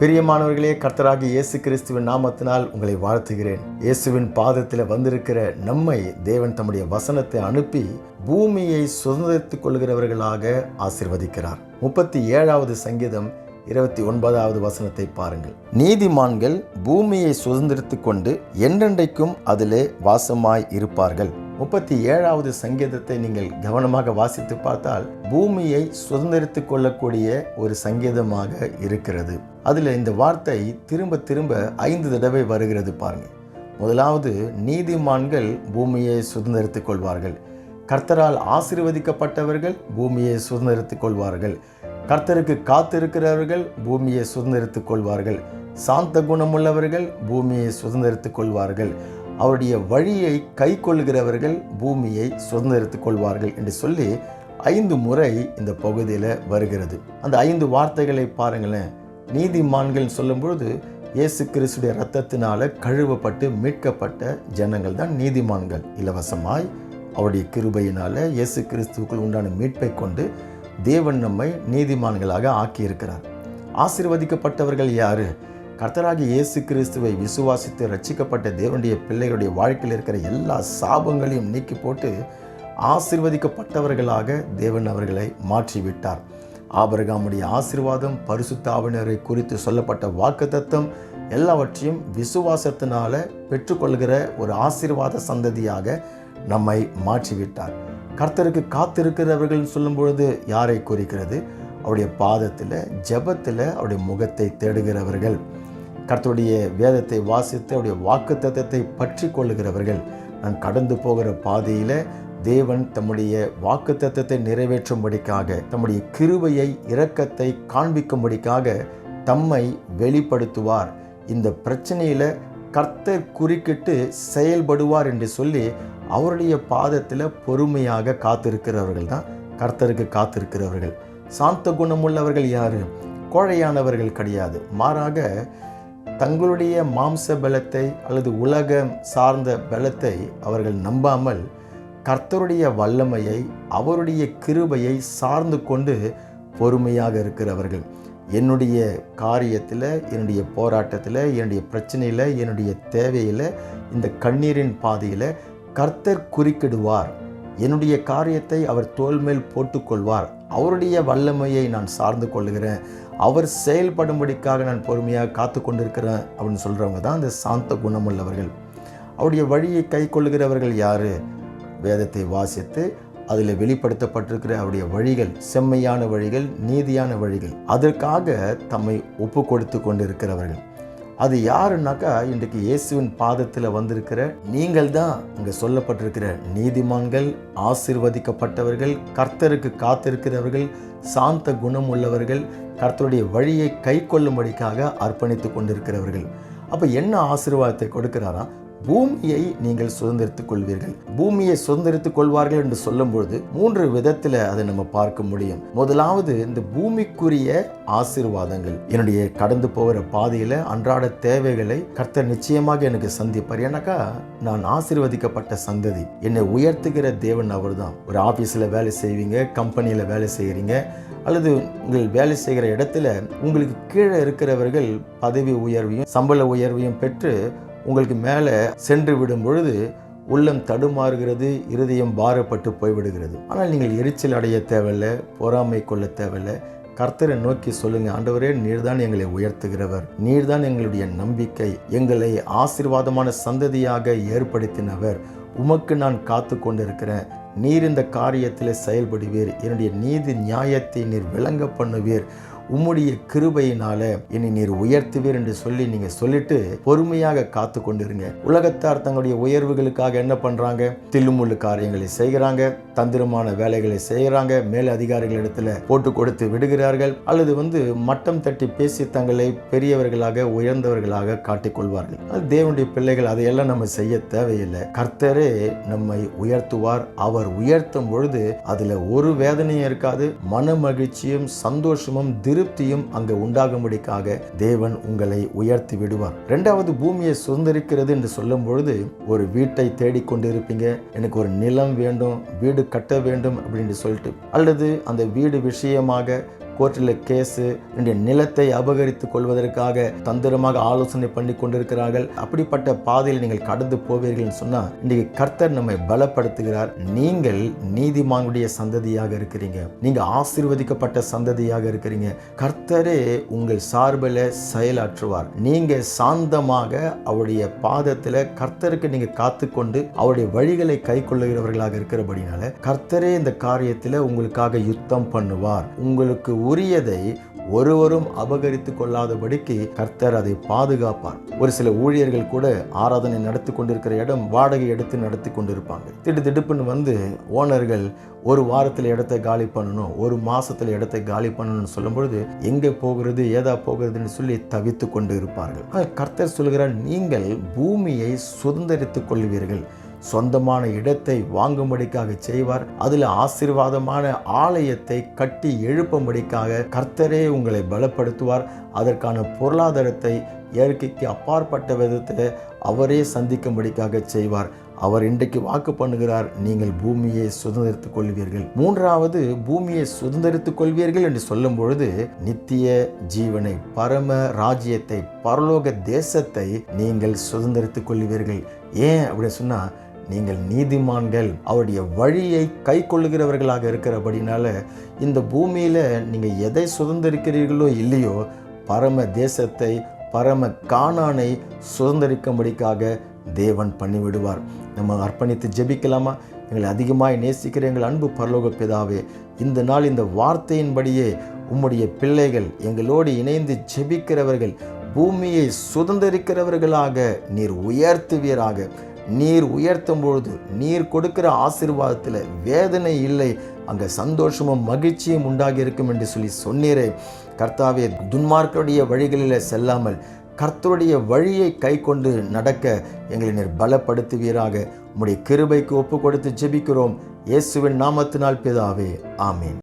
பிரியமானவர்களே கர்த்தராகி இயேசு கிறிஸ்துவின் நாமத்தினால் உங்களை வாழ்த்துகிறேன். இயேசுவின் பாதத்தில் வந்திருக்கிற நம்மை தேவன் தம்முடைய வசனத்தை அனுப்பி பூமியை சுதந்திரித்துக் கொள்கிறவர்களாக ஆசிர்வதிக்கிறார். முப்பத்தி ஏழாவது சங்கீதம் இருபத்தி ஒன்பதாவது வசனத்தை பாருங்கள். நீதிமான்கள் பூமியை சுதந்திரித்துக் கொண்டு என்றென்றைக்கும் அதிலே வாசமாய் இருப்பார்கள். முப்பத்தி ஏழாவது சங்கீதத்தை நீங்கள் கவனமாக வாசித்து பார்த்தால் பூமியை சுதந்திரித்துக் கொள்ளக்கூடிய ஒரு சங்கீதமாக இருக்கிறது. அதில் இந்த வார்த்தை திரும்ப திரும்ப ஐந்து தடவை வருகிறது பாருங்கள் முதலாவது நீதிமான்கள் பூமியை சுதந்திரித்துக் கொள்வார்கள். கர்த்தரால் ஆசீர்வதிக்கப்பட்டவர்கள் பூமியை சுதந்திரித்துக் கொள்வார்கள். கர்த்தருக்கு காத்திருக்கிறவர்கள் பூமியை சுதந்திரித்துக் கொள்வார்கள். சாந்த குணமுள்ளவர்கள் பூமியை சுதந்திரித்துக் கொள்வார்கள். அவருடைய வழியை கை கொள்கிறவர்கள் பூமியை சுதந்திரித்துக் கொள்வார்கள் என்று சொல்லி ஐந்து முறை இந்த பகுதியில் வருகிறது. அந்த ஐந்து வார்த்தைகளை பாருங்களேன். நீதிமான்கள் சொல்லும் பொழுது இயேசு கிறிஸ்துடைய ரத்தத்தினால கழுவப்பட்டு மீட்கப்பட்ட ஜனங்கள் தான் நீதிமான்கள். இலவசமாய் அவருடைய கிருபையினால இயேசு கிறிஸ்துவுக்குள் உண்டான மீட்பை கொண்டு தேவன் நம்மை நீதிமான்களாக ஆக்கியிருக்கிறார். ஆசீர்வதிக்கப்பட்டவர்கள் யாரு? கர்த்தராகி இயேசு கிறிஸ்துவை விசுவாசித்து ரட்சிக்கப்பட்ட தேவனுடைய பிள்ளைகளுடைய வாழ்க்கையில் இருக்கிற எல்லா சாபங்களையும் நீக்கி போட்டு ஆசிர்வதிக்கப்பட்டவர்களாக தேவன் அவர்களை மாற்றிவிட்டார். ஆபரகாமுடைய ஆசிர்வாதம் பரிசுத்தாவினரை குறித்து சொல்லப்பட்ட வாக்குத்தத்தம் எல்லாவற்றையும் விசுவாசத்தினால பெற்றுக்கொள்கிற ஒரு ஆசிர்வாத சந்ததியாக நம்மை மாற்றிவிட்டார். கர்த்தருக்கு காத்திருக்கிறவர்கள் சொல்லும் பொழுது யாரை குறிக்கிறது? அவருடைய பாதத்தில் ஜெபத்தில் அவருடைய முகத்தை தேடுகிறவர்கள். கர்த்தருடைய வேதத்தை வாசித்து அவருடைய வாக்குத்தத்தை பற்றி கொள்ளுகிறவர்கள் நான் கடந்து போகிற பாதையில் தேவன் தம்முடைய வாக்கு தத்துவத்தை நிறைவேற்றும்படிக்காக தம்முடைய கிருபையை இரக்கத்தை காண்பிக்கும்படிக்காக தம்மை வெளிப்படுத்துவார். இந்த பிரச்சனையில் கர்த்தர் குறுக்கிட்டு செயல்படுவார் என்று சொல்லி அவருடைய பாதத்தில் பொறுமையாக காத்திருக்கிறவர்கள் தான் கர்த்தருக்கு காத்திருக்கிறவர்கள். சாந்த குணமுள்ளவர்கள் யார்? கோழையானவர்கள் கிடையாது. மாறாக தங்களுடைய மாம்ச பலத்தை அல்லது உலகம் சார்ந்த பலத்தை அவர்கள் நம்பாமல் கர்த்தருடைய வல்லமையை அவருடைய கிருபையை சார்ந்து கொண்டு பொறுமையாக இருக்கிறவர்கள். என்னுடைய காரியத்தில் என்னுடைய போராட்டத்தில் என்னுடைய பிரச்சனையில் என்னுடைய தேவையில் இந்த கண்ணீரின் பாதையில் கர்த்தர் குறுக்கிடுவார். என்னுடைய காரியத்தை அவர் தோல் மேல் போட்டுக்கொள்வார். அவருடைய வல்லமையை நான் சார்ந்து கொள்கிறேன் அவர் செயல்படும்படிக்காக நான் பொறுமையாக காத்து கொண்டிருக்கிறேன் அப்படின்னு சொல்கிறவங்க தான் அந்த சாந்த குணமுள்ளவர்கள். அவருடைய வழியை கை கொள்ளுகிறவர்கள் யார்? வேதத்தை வாசித்து அதில் வெளிப்படுத்தப்பட்டிருக்கிற அவருடைய வழிகள் செம்மையான வழிகள் நீதியான வழிகள் அதற்காக தம்மை ஒப்பு கொடுத்து கொண்டிருக்கிறவர்கள். அது யாருன்னாக்கா இன்றைக்கு இயேசுவின் பாதத்தில் வந்திருக்கிற நீங்கள் தான் இங்கே சொல்லப்பட்டிருக்கிற நீதிமான்கள் ஆசிர்வதிக்கப்பட்டவர்கள் கர்த்தருக்கு காத்திருக்கிறவர்கள் சாந்த குணம் உள்ளவர்கள் கர்த்தருடைய வழியை கை கொள்ளும்படிக்காக அர்ப்பணித்து கொண்டிருக்கிறவர்கள். அப்போ என்ன ஆசீர்வாதத்தை கொடுக்கிறாரா? பூமியை நீங்கள் சுதந்திரித்துக் கொள்வீர்கள். பூமியை சுதந்திரித்துக் கொள்வார்கள் என்று சொல்லும்பொழுது மூன்று விதத்தில் அதை நம்ம பார்க்க முடியும். முதலாவது இந்த பூமிக்குரிய ஆசீர்வாதங்கள். என்னுடைய கடந்து போகிற பாதையில் அன்றாட தேவைகளை கர்த்தர் நிச்சயமாக எனக்கு சந்திப்பார். ஏன்னாக்கா நான் ஆசீர்வதிக்கப்பட்ட சந்ததி. என்னை உயர்த்துகிற தேவன் அவர் தான் ஒரு ஆஃபீஸில் வேலை செய்வீங்க கம்பெனியில் வேலை செய்கிறீங்க அல்லது உங்கள் வேலை செய்கிற இடத்துல உங்களுக்கு கீழே இருக்கிறவர்கள் பதவி உயர்வையும் சம்பள உயர்வையும் பெற்று உங்களுக்கு மேலே சென்று விடும் பொழுது உள்ளம் தடுமாறுகிறது இருதயம் பாரப்பட்டு போய்விடுகிறது. ஆனால் நீங்கள் எரிச்சல் அடைய தேவையில்லை பொறாமை கொள்ள தேவையில்லை. கர்த்தரை நோக்கி சொல்லுங்க ஆண்டவரே நீர்தான் எங்களை உயர்த்துகிறவர். நீர்தான் எங்களுடைய நம்பிக்கை. எங்களை ஆசீர்வாதமான சந்ததியாக ஏற்படுத்தினவர். உமக்கு நான் காத்து கொண்டிருக்கிறேன். நீர் இந்த காரியத்தில் செயல்படுவீர். என்னுடைய நீதி நியாயத்தை நீர் விளங்க பண்ணுவீர். உம்முடைய கிருபையினால என்னை நீர் உயர்த்துவீர் என்று சொல்லி நீங்க சொல்லிட்டு பொறுமையாக காத்து கொண்டிருங்க. உலகத்தார் தங்களுடைய உயர்வுகளுக்காக என்ன பண்றாங்க? தில்லுமுள்ளு காரியங்களை செய்கிறாங்க தந்திரமான வேலைகளை செய்கிறாங்க மேல் அதிகாரிகளிடத்துல போட்டு கொடுத்து விடுகிறார்கள் அல்லது வந்து மட்டம் தட்டி பேசி தங்களை பெரியவர்களாக உயர்ந்தவர்களாக காட்டிக்கொள்வார்கள் அது தேவனுடைய பிள்ளைகள் அதையெல்லாம் நம்ம செய்ய தேவையில்லை. கர்த்தரே நம்மை உயர்த்துவார். அவர் உயர்த்தும் பொழுது அதுல ஒரு வேதனையும் இருக்காது மன மகிழ்ச்சியும் சந்தோஷமும் திருப்தியும் அங்கு உண்டாகும்படிக்காக தேவன் உங்களை உயர்த்தி விடுவார். இரண்டாவது பூமியை சுதந்திரிக்கிறது என்று சொல்லும் பொழுது ஒரு வீட்டை தேடிக்கொண்டிருப்பீங்க எனக்கு ஒரு நிலம் வேண்டும் வீடு கட்ட வேண்டும் அப்படின்னு சொல்லிட்டு அல்லது அந்த வீடு விஷயமாக கோர்ட்டில் கேஸு என்னுடைய நிலத்தை அபகரித்துக் கொள்வதற்காக தந்திரமாக ஆலோசனை பண்ணி கொண்டிருக்கிறார்கள். அப்படிப்பட்ட பாதையில் நீங்கள் கடந்து போவீர்கள் சொன்னால் இன்றைக்கு கர்த்தர் நம்மை பலப்படுத்துகிறார். நீங்கள் நீதிமானுடைய சந்ததியாக இருக்கிறீங்க. நீங்க ஆசீர்வதிக்கப்பட்ட சந்ததியாக இருக்கிறீங்க. கர்த்தரே உங்கள் சார்பில் செயலாற்றுவார். நீங்க சாந்தமாக அவருடைய பாதத்தில் கர்த்தருக்கு நீங்க காத்துக்கொண்டு அவருடைய வழிகளை கை கொள்ளுகிறவர்களாக இருக்கிறபடினால கர்த்தரே இந்த காரியத்தில் உங்களுக்காக யுத்தம் பண்ணுவார். உங்களுக்கு உரியதை ஒருவரும் அபகரித்து கொள்ளாதபடிக்கு கர்த்தர் அதை பாதுகாப்பார். ஒரு சில ஊழியர்கள் கூட ஆராதனை நடத்தி கொண்டிருக்கிற இடம் வாடகை எடுத்து நடத்தி கொண்டிருப்பாங்க. திடு திடுப்புன்னு வந்து ஓனர்கள் ஒரு வாரத்தில் இடத்தை காலி பண்ணணும் ஒரு மாசத்துல இடத்தை காலி பண்ணணும்னு சொல்லும்பொழுது எங்கே போகிறது ஏதா போகிறதுன்னு சொல்லி தவித்து கொண்டு இருப்பார்கள். கர்த்தர் சொல்கிறார் நீங்கள் பூமியை சுதந்திரித்துக் கொள்வீர்கள். சொந்தமான இடத்தை வாங்கும்படிக்காக செய்வார். அதில் ஆசீர்வாதமான ஆலயத்தை கட்டி எழுப்பும்படிக்காக கர்த்தரே உங்களை பலப்படுத்துவார். அதற்கான பொருளாதாரத்தை இயற்கைக்கு அப்பாற்பட்ட விதத்தில் அவரே சந்திக்கும்படிக்காக செய்வார். அவர் இன்றைக்கு வாக்கு பண்ணுகிறார் நீங்கள் பூமியை சுதந்திரித்துக் கொள்வீர்கள். மூன்றாவது பூமியை சுதந்திரித்துக் கொள்வீர்கள் என்று சொல்லும் பொழுது நித்திய ஜீவனை பரம ராஜ்யத்தை பரலோக தேசத்தை நீங்கள் சுதந்திரித்துக் கொள்வீர்கள். ஏன் அப்படின்னு சொன்னால் நீங்கள் நீதிமான்கள் அவருடைய வழியை கை கொள்ளுகிறவர்களாக இருக்கிறபடினால இந்த பூமியில் நீங்கள் எதை சுதந்திரிக்கிறீர்களோ இல்லையோ பரம தேசத்தை பரம காணானை சுதந்திரிக்கும்படிக்காக தேவன் பண்ணிவிடுவார். நம்ம அர்ப்பணித்து ஜெபிக்கலாமா? எங்களை அதிகமாய் நேசிக்கிற எங்கள் அன்பு பரலோக பிதாவே இந்த நாள் இந்த வார்த்தையின்படியே உம்முடைய பிள்ளைகள் எங்களோடு இணைந்து ஜெபிக்கிறவர்கள் பூமியை சுதந்திரிக்கிறவர்களாக நீர் உயர்த்துவீராக. நீர் உயர்த்தும் பொழுது நீர் கொடுக்கிற ஆசீர்வாதத்தில் வேதனை இல்லை அங்கே சந்தோஷமும் மகிழ்ச்சியும் உண்டாகி இருக்கும் என்று சொல்லி சொன்னீரே. கர்த்தாவே துன்மார்க்கருடைய வழிகளில் செல்லாமல் கர்த்தருடைய வழியை கை கொண்டு நடக்க எங்களை நீர் பலப்படுத்துவீராக. உம்முடைய கிருபைக்கு ஒப்பு கொடுத்து ஜெபிக்கிறோம். இயேசுவின் நாமத்தினால் பிதாவே ஆமீன்.